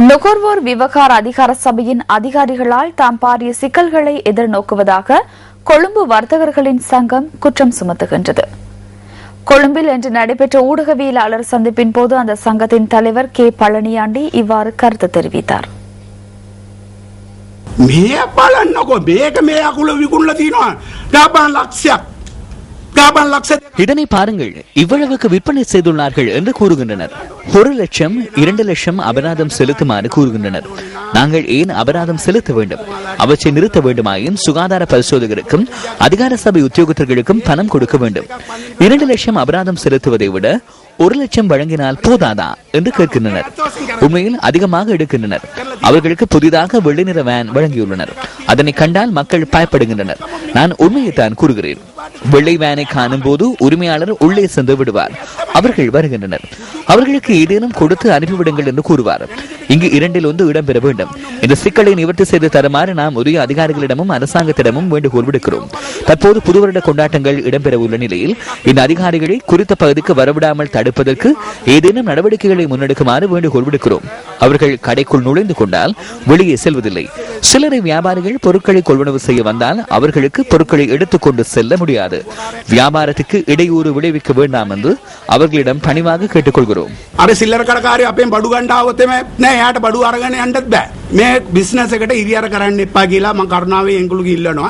நுகர்வோர் விவகார அதிகார சபையின் அதிகாரிகளால் தாம் பாரிய சிக்கல்களை எதிர்நோக்குவதாக கொழும்பு வர்த்தகர்களின் சங்கம் குற்றம் சுமத்துகின்றது கொழும்பில் இன்று நடைபெற்ற ஊடகவியலாளர் சந்திப்பின் போது அந்த சங்கத்தின் தலைவர் கே பழனியாண்டி இவ்வாறு கருத்து தெரிவித்தார் මේ බලන්නකො මේක මේ අකුල විකුණල තියෙනවා ගාපන් ලක්ෂයක් ගාපන් ලක්ෂ දෙක இதனை பாருங்கள் இவ்வளவுக்கு விற்பனை செய்துள்ளார்கள் என்று கூறுகின்றனர் ஒரு லட்சம் இரண்டு லட்சம் அபராதம் செலுத்துமாறு கூறுகின்றனர். நாங்கள் ஏன் அபராதம் செலுத்த வேண்டும்? அவற்றை நிறுத்த வேண்டுமாயின் சுகாதார பரிசோதகருக்கும் அதிகார சபை உத்தியோகத்தர்களுக்கும் பணம் கொடுக்க வேண்டும். இரண்டு லட்சம் அபராதம் செலுத்துவதை விட ஒரு லட்சம் வழங்கினால் போதாதா? என்று கேட்கின்றனர். உண்மையில் அதிகமாக எடுக்கின்றனர். அவர்களுக்கு புதிதாக வெள்ளை நிற வேன் வழங்கியுள்ளனர். அதனை கண்டால் மக்கள் பயப்படுகின்றனர். நான் உண்மையைத்தான் கூறுகிறேன். வெள்ளை வேனை காணும் போது உரிமையாளர் உள்ளே சென்று விடுவார். அவர்கள் வருகின்றனர். அவர்களுக்கு ஏதேனும் கொடுத்து அனுப்பிவிடுங்கள் என்று கூறுவார். இங்கு இரண்டில் ஒன்று இடம்பெற வேண்டும். இந்த சிக்கலை நிவர்த்தி செய்து தருமாறு நாம் உரிய அதிகாரிகளிடமும் அரசாங்கத்திடமும் வேண்டுகோள் விடுக்கிறோம். தற்போது புதுவருட கொண்டாட்டங்கள் இடம்பெற உள்ள நிலையில் இந்த அதிகாரிகளை குறித்த பகுதிக்கு வரவிடாமல் தடுப்பதற்கு ஏதேனும் நடவடிக்கைகளை முன்னெடுக்குமாறு வேண்டுகோள் விடுக்கிறோம். அவர்கள் கடைக்குள் நுழைந்து கொண்டால் வெளியே செல்வதில்லை. சிலரை வியாபாரிகள் பொருட்களை கொள்வனவு செய்ய வந்தால் அவர்களுக்கு பொருட்களை எடுத்துக்கொண்டு செல்ல முடியாது. வியாபாரத்துக்கு இடையூறு விளைவிக்க வேண்டாம் என்று அவர்களிடம் பணிவாக கேட்டுக்கொள்கிறோம். அரை சில்லற கடைக்காரி அப்பயும் படுகண்டாவத்தமே ஏட்ட படு அரகன்னு அண்டத் மே பிசினஸ் கிட்ட இரியார கரண்ட் நிப்பாக்கிலாம் கருணாவே எங்களுக்கு இல்லைன்னா